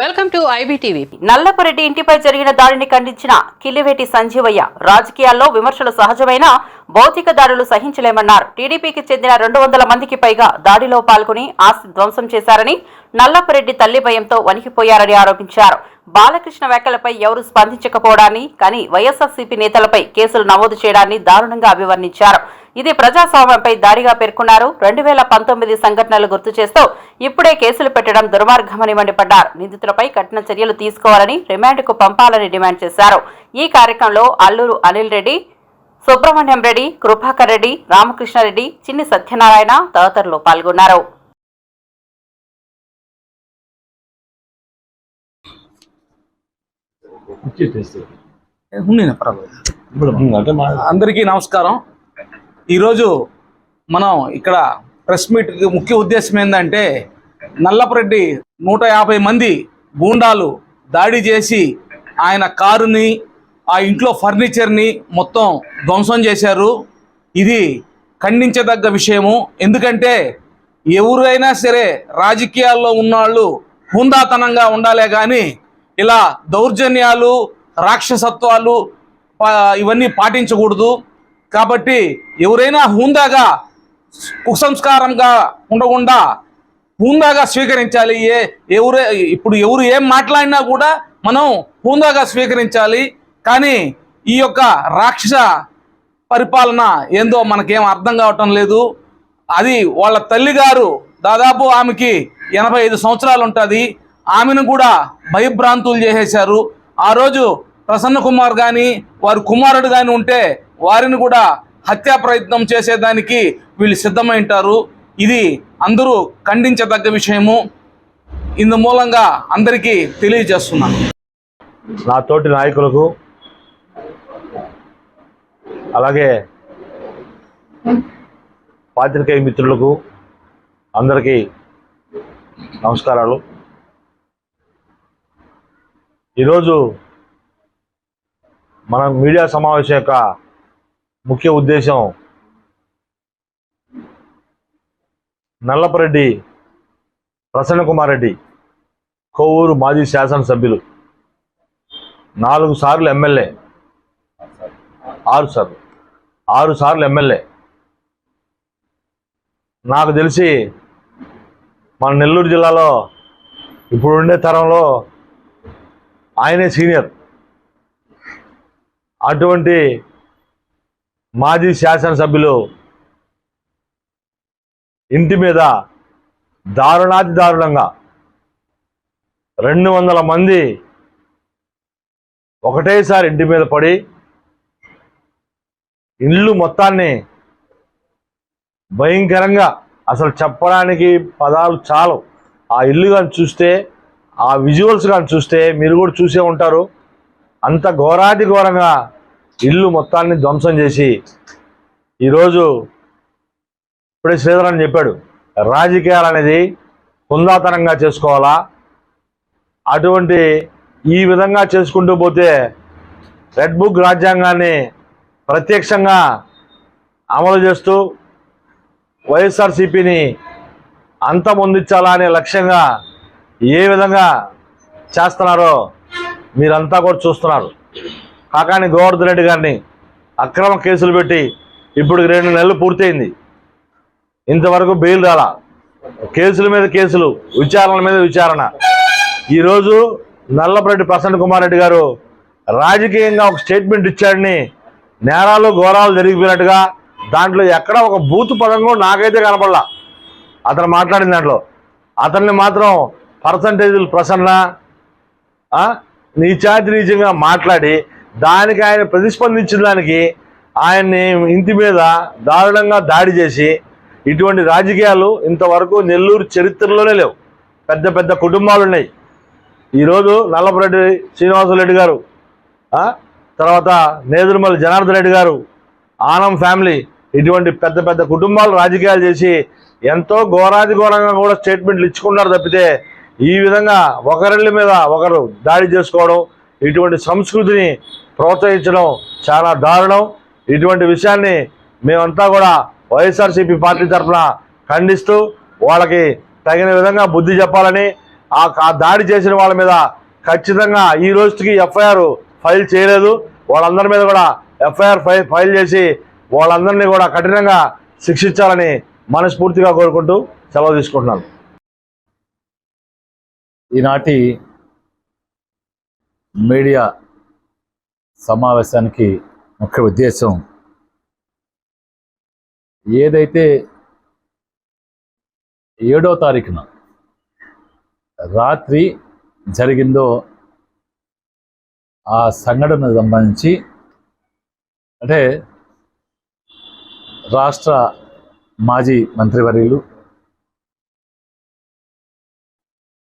Welcome to IBTV. Nallapareddy ఇంటిపై జరిగిన దాడిని ఖండించిన కిల్లివేటి సంజీవయ్య రాజకీయాల్లో విమర్శలు సహజమైన భౌతిక దాడులు సహించలేమన్నారు. టీడీపీకి చెందిన రెండు వందల మందికి పైగా దాడిలో పాల్గొని ఆస్తి ధ్వంసం చేశారని నల్లపరెడ్డి తల్లి భయంతో వణికిపోయారని ఆరోపించారు. బాలకృష్ణ వ్యాఖ్యలపై ఎవరు స్పందించకపోవడాన్ని కానీ వైఎస్ఆర్సీపీ నేతలపై కేసులు నమోదు చేయడాన్ని దారుణంగా అభివర్ణించారు. ఇది ప్రజాస్వామ్యంపై దాడిగా పేర్కొన్నారు. రెండు వేల పంతొమ్మిది సంఘటనలు గుర్తు చేస్తూ ఇప్పుడే కేసులు పెట్టడం దుర్మార్గమని మండిపడ్డారు. నిందితులపై కఠిన చర్యలు తీసుకోవాలని రిమాండ్కు పంపాలని డిమాండ్ చేశారు. ఈ కార్యక్రమంలో అల్లూరు అనిల్ రెడ్డి సుబ్రహ్మణ్యం రెడ్డి కృపాకర్ రెడ్డి రామకృష్ణారెడ్డి చిన్ని సత్యనారాయణ తదితరులు పాల్గొన్నారు. అందరికీ నమస్కారం. ఈరోజు మనం ఇక్కడ ప్రెస్ మీట్ ముఖ్య ఉద్దేశం ఏంటంటే నల్లపరెడ్డి నూట యాభై మంది గూండాలు దాడి చేసి ఆయన కారుని ఆ ఇంట్లో ఫర్నిచర్ని మొత్తం ధ్వంసం చేశారు. ఇది ఖండించదగ్గ విషయము. ఎందుకంటే ఎవరైనా సరే రాజకీయాల్లో ఉన్నవాళ్ళు హుందాతనంగా ఉండాలే కానీ ఇలా దౌర్జన్యాలు రాక్షసత్వాలు ఇవన్నీ పాటించకూడదు. కాబట్టి ఎవరైనా హుందాగా కుసంస్కారంగా ఉండకుండా హుందాగా స్వీకరించాలి ఏ ఎవరు ఇప్పుడు ఎవరు ఏం మాట్లాడినా కూడా మనం హుందాగా స్వీకరించాలి. కానీ ఈ యొక్క రాక్షస పరిపాలన ఏందో మనకేం అర్థం కావటం లేదు. అది వాళ్ళ తల్లిగారు దాదాపు ఆమెకి ఎనభై ఐదు సంవత్సరాలు ఉంటుంది. ఆమెను కూడా భయభ్రాంతులు చేసేశారు. ఆ రోజు ప్రసన్న కుమార్ కానీ వారి కుమారుడు కానీ ఉంటే వారిని కూడా హత్యా ప్రయత్నం చేసేదానికి వీళ్ళు సిద్ధమై ఉంటారు. ఇది అందరూ ఖండించదగ్గ విషయము. ఇందు మూలంగా అందరికీ తెలియజేస్తున్నాను. నా తోటి నాయకులకు అలాగే పాత్రికేయ మిత్రులకు అందరికీ నమస్కారాలు. ఈరోజు మన మీడియా సమావేశం యొక్క ముఖ్య ఉద్దేశం. నల్లపరెడ్డి ప్రసన్న కుమార్ రెడ్డి కొవ్వూరు మాజీ శాసనసభ్యులు. నాలుగు సార్లు ఎమ్మెల్యే. ఆరు సార్లు. ఆరు సార్లు ఎమ్మెల్యే. నాకు తెలిసి మన నెల్లూరు జిల్లాలో ఇప్పుడు ఉండే తరంలో ఆయనే సీనియర్. అటువంటి మాజీ శాసనసభ్యులు ఇంటి మీద దారుణాతి దారుణంగా రెండు వందల మంది ఒకటేసారి ఇంటి మీద పడి ఇల్లు మొత్తాన్ని భయంకరంగా అసలు చెప్పడానికి పదాలు చాలు. ఆ ఇల్లు కానీ చూస్తే ఆ విజువల్స్ కానీ చూస్తే మీరు కూడా చూసే ఉంటారు. అంత ఘోరాతి ఘోరంగా ఇల్లు మొత్తాన్ని ధ్వంసం చేసి ఈరోజు ఇప్పుడే శ్రీధర్ అని చెప్పాడు రాజకీయాలు అనేది కుందాతనంగా చేసుకోవాలా? అటువంటి ఈ విధంగా చేసుకుంటూ పోతే రెడ్ బుక్ రాజ్యాంగాన్ని ప్రత్యక్షంగా అమలు చేస్తూ వైఎస్ఆర్సీపీని అంతమొందించాలా అనే లక్ష్యంగా ఏ విధంగా చేస్తున్నారో మీరంతా కూడా చూస్తున్నారు. కాకాని గోవర్ధన్ రెడ్డి గారిని అక్రమ కేసులు పెట్టి ఇప్పుడు రెండు నెలలు పూర్తయింది. ఇంతవరకు బెయిల్ రాలా. కేసుల మీద కేసులు విచారణల మీద విచారణ. ఈరోజు నల్లపరెడ్డి ప్రసన్న కుమార్ రెడ్డి గారు రాజకీయంగా ఒక స్టేట్మెంట్ ఇచ్చాడని నేరాలు ఘోరాలు జరిగిపోయినట్టుగా దాంట్లో ఎక్కడ ఒక బూత్ పదంగా నాకైతే కనపడలా. అతను మాట్లాడిన దాంట్లో. అతన్ని మాత్రం పర్సంటేజీలు ప్రసన్న నీచాతి నీచంగా మాట్లాడి దానికి ఆయన ప్రతిస్పందించిన దానికి ఆయన్ని ఇంటి మీద దారుణంగా దాడి చేసి ఇటువంటి రాజకీయాలు ఇంతవరకు నెల్లూరు చరిత్రలోనే లేవు. పెద్ద పెద్ద కుటుంబాలు ఉన్నాయి. ఈరోజు నల్లపురెడ్డి శ్రీనివాసరెడ్డి గారు తర్వాత నేదురుమల్లి జనార్దన్ రెడ్డి గారు ఆనం ఫ్యామిలీ ఇటువంటి పెద్ద పెద్ద కుటుంబాలు రాజకీయాలు చేసి ఎంతో ఘోరాది ఘోరంగా కూడా స్టేట్మెంట్లు ఇచ్చుకున్నారు తప్పితే ఈ విధంగా ఒకరిళ్ళ మీద ఒకరు దాడి చేసుకోవడం ఇటువంటి సంస్కృతిని ప్రోత్సహించడం చాలా దారుణం. ఇటువంటి విషయాన్ని మేమంతా కూడా వైఎస్ఆర్సీపీ పార్టీ తరఫున ఖండిస్తూ వాళ్ళకి తగిన విధంగా బుద్ధి చెప్పాలని ఆ దాడి చేసిన వాళ్ళ మీద ఖచ్చితంగా ఈ రోజుకి ఎఫ్ఐఆర్ ఫైల్ చేయలేదు. వాళ్ళందరి మీద కూడా ఎఫ్ఐఆర్ ఫైల్ ఫైల్ చేసి వాళ్ళందరినీ కూడా కఠినంగా శిక్షించాలని మనస్ఫూర్తిగా కోరుకుంటూ సెలవు తీసుకుంటున్నాను. ఈనాటి మీడియా సమావేశానికి ముఖ్య ఉద్దేశం ఏదైతే ఏడో తారీఖున రాత్రి జరిగిందో ఆ సంఘటన సంబంధించి అంటే రాష్ట్ర మాజీ మంత్రివర్యులు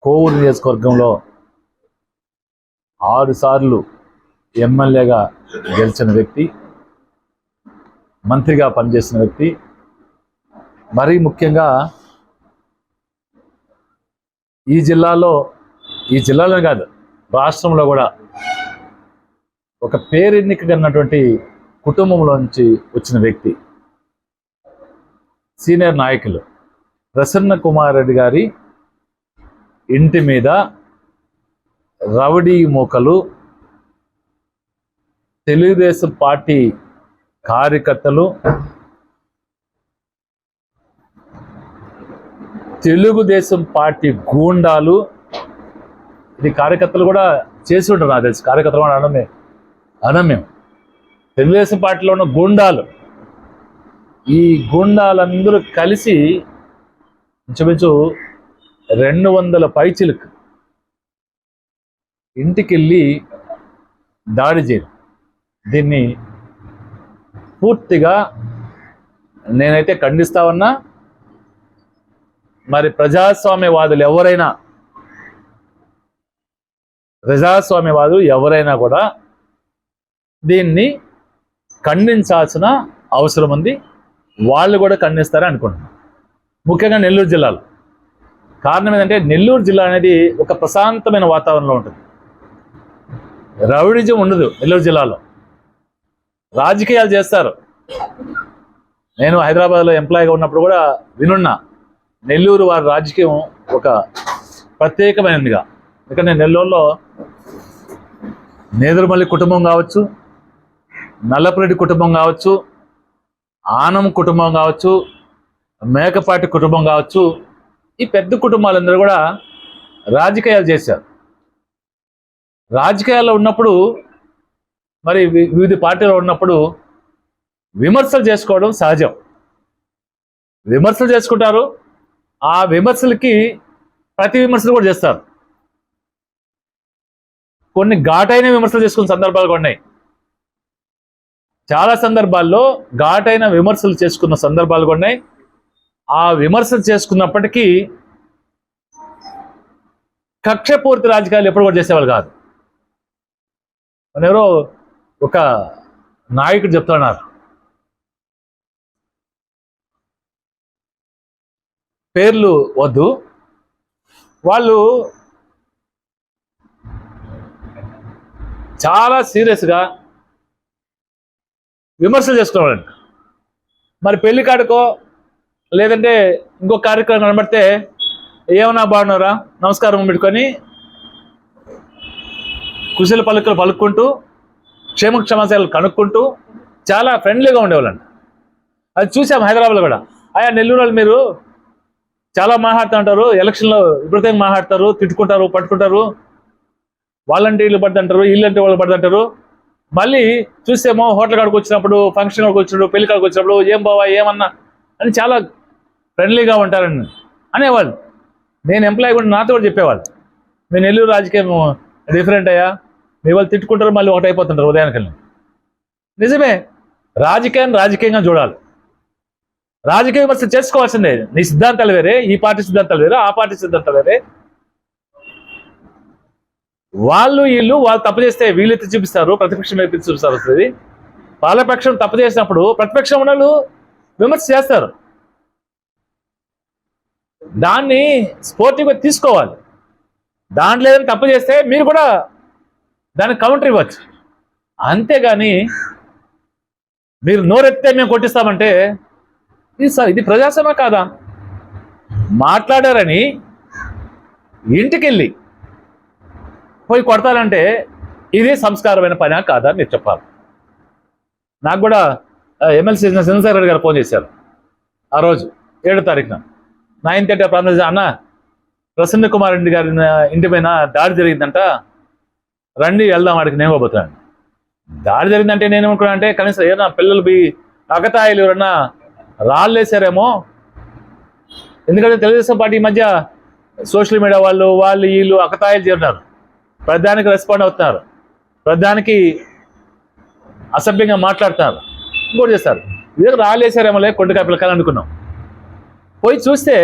కోవూరు నియోజకవర్గంలో ఆరుసార్లు ఎమ్మెల్యేగా గెలిచిన వ్యక్తి మంత్రిగా పనిచేసిన వ్యక్తి మరీ ముఖ్యంగా ఈ జిల్లాలో ఈ జిల్లాలో కాదు రాష్ట్రంలో కూడా ఒక పేరెన్నికన్నటువంటి కుటుంబంలోంచి వచ్చిన వ్యక్తి సీనియర్ నాయకులు ప్రసన్న కుమార్ రెడ్డి గారి ఇంటి మీద రౌడీ మూకలు తెలుగుదేశం పార్టీ కార్యకర్తలు తెలుగుదేశం పార్టీ గూండాలు ఇది కార్యకర్తలు కూడా చేసి ఉంటారు నాకు తెలిసి. కార్యకర్తలు కూడా అనమే అనమేం. తెలుగుదేశం పార్టీలో ఉన్న గూండాలు ఈ గూండాలందరూ కలిసి ఇంచుమించు రెండు వందల పైచిలకు ఇంటికి వెళ్ళి దాడి చేయరు దీన్ని పూర్తిగా నేనైతే ఖండిస్తా ఉన్నా మరి ప్రజాస్వామ్యవాదులు ఎవరైనా ప్రజాస్వామ్యవాదులు ఎవరైనా కూడా దీన్ని ఖండించాల్సిన అవసరం ఉంది. వాళ్ళు కూడా ఖండిస్తారని అనుకుంటున్నాను. ముఖ్యంగా నెల్లూరు జిల్లాలో. కారణం ఏంటంటే నెల్లూరు జిల్లా అనేది ఒక ప్రశాంతమైన వాతావరణంలో ఉంటుంది. రౌడిజం ఉండదు నెల్లూరు జిల్లాలో. రాజకీయాలు చేస్తారు. నేను హైదరాబాద్లో ఎంప్లాయీగా ఉన్నప్పుడు కూడా వినున్నా నెల్లూరు వారి రాజకీయం ఒక ప్రత్యేకమైనదిగా. ఎందుకంటే నెల్లూరులో నేదురుమల్లి కుటుంబం కావచ్చు నల్లపురెడ్డి కుటుంబం కావచ్చు ఆనం కుటుంబం కావచ్చు మేకపాటి కుటుంబం కావచ్చు ఈ పెద్ద కుటుంబాలందరూ కూడా రాజకీయాలు చేశారు. రాజకీయాల్లో ఉన్నప్పుడు మరి వి- వివిధ పార్టీలో ఉన్నప్పుడు విమర్శలు చేసుకోవడం సహజం. విమర్శలు చేసుకుంటారు. ఆ విమర్శలకి ప్రతి విమర్శలు కూడా చేస్తారు. కొన్ని ఘాటైన విమర్శలు చేసుకున్న సందర్భాలు కూడా ఉన్నాయి. చాలా సందర్భాల్లో ఘాటైన విమర్శలు చేసుకున్న సందర్భాలు కూడా ఉన్నాయి. ఆ విమర్శలు చేసుకున్నప్పటికీ కక్షపూర్తి రాజకీయాలు ఎప్పుడు కూడా చేసేవాళ్ళు కాదు. ఎవరో ఒక నాయకుడు చెప్తున్నారు పేర్లు వద్దు. వాళ్ళు చాలా సీరియస్గా విమర్శలు చేసుకున్నారండి మరి పెళ్ళి కాడుకో లేదంటే ఇంకో కార్యక్రమం కనబడితే ఏమన్నా బాగున్నారా? నమస్కారం పెట్టుకొని కుశల పలుకులు పలుక్కుంటూ క్షేమక్షమాశాలు కనుక్కుంటూ చాలా ఫ్రెండ్లీగా ఉండేవాళ్ళండి. అది చూసాం హైదరాబాద్లో కూడా. ఆయా నెల్లూరు వాళ్ళు మీరు చాలా మాట్లాడుతూ ఉంటారు. ఎలక్షన్లో విపరీతంగా మాట్లాడతారు. తిట్టుకుంటారు పట్టుకుంటారు. వాలంటీర్లు వీళ్ళు పడుతుంటారు అంటే వాళ్ళు పడుతుంటారు. మళ్ళీ చూసేమో హోటల్ కాడికి వచ్చినప్పుడు ఫంక్షన్ కాడికి వచ్చినప్పుడు పెళ్ళి కాడికి వచ్చినప్పుడు ఏం బావా ఏమన్నా? అని చాలా ఫ్రెండ్లీగా ఉంటారని అనేవాళ్ళు. నేను ఎంప్లాయీ కూడా నాతో కూడా చెప్పేవాళ్ళు. మీ నెల్లూరు రాజకీయం డిఫరెంట్ అయ్యా. మీ వాళ్ళు తిట్టుకుంటారు మళ్ళీ ఒకటి అయిపోతుంటారు నిజమే. రాజకీయాన్ని రాజకీయంగా చూడాలి. రాజకీయ విమర్శ చేసుకోవాల్సిందే. నీ సిద్ధాంతాలు వేరే ఈ పార్టీ సిద్ధాంతాలు వేరే ఆ పార్టీ సిద్ధాంతాలు వేరే. వాళ్ళు వీళ్ళు వాళ్ళు తప్పు చేస్తే వీళ్ళు ఎత్తి చూపిస్తారు ప్రతిపక్షం ఎత్తి చూపిస్తారు వస్తుంది. పాలపక్షం తప్పు చేసినప్పుడు ప్రతిపక్షం ఉన్న వాళ్ళు విమర్శ చేస్తారు. దాన్ని స్పోర్టివ్గా తీసుకోవాలి. దాంట్లో ఏదైనా తప్పు చేస్తే మీరు కూడా దానికి కౌంటర్ ఇవ్వచ్చు. అంతేగాని మీరు నోరెత్తే మేము కొట్టిస్తామంటే ఇది సార్ ఇది ప్రజాస్వామ్యం కాదా? మాట్లాడారని ఇంటికి వెళ్ళి పోయి కొడతారంటే ఇది సంస్కారమైన పని కాదా మీరు చెప్పాలి. నాకు కూడా ఎమ్మెల్సీ చంద్రశేఖర్ రెడ్డి గారు ఫోన్ చేశారు. ఆ రోజు ఏడో తారీఖున. నైన్ థర్టీ ప్రాంతం అన్న ప్రసన్న కుమార్ రెడ్డి గారి ఇంటి పైన దాడి జరిగిందంట రండి వెళ్దాం వాడికి నేను పోతున్నాను దాడి జరిగిందంటే నేను అనుకున్నా అంటే కనీసం ఏదైనా పిల్లలు పోయి అగతాయిలు ఎవరన్నా రాళ్ళు వేసారేమో ఎందుకంటే తెలుగుదేశం పార్టీ ఈ మధ్య సోషల్ మీడియా వాళ్ళు వాళ్ళు వీళ్ళు అకతాయిలు చేరున్నారు ప్రధానికి రెస్పాండ్ అవుతున్నారు. ప్రధానికి అసభ్యంగా మాట్లాడుతున్నారు. ఇంకోటి చేస్తారు. ఇదే రాలేసారేమోలే కొండకాయ పిల్లకాయలు అనుకున్నాం పోయి చూస్తే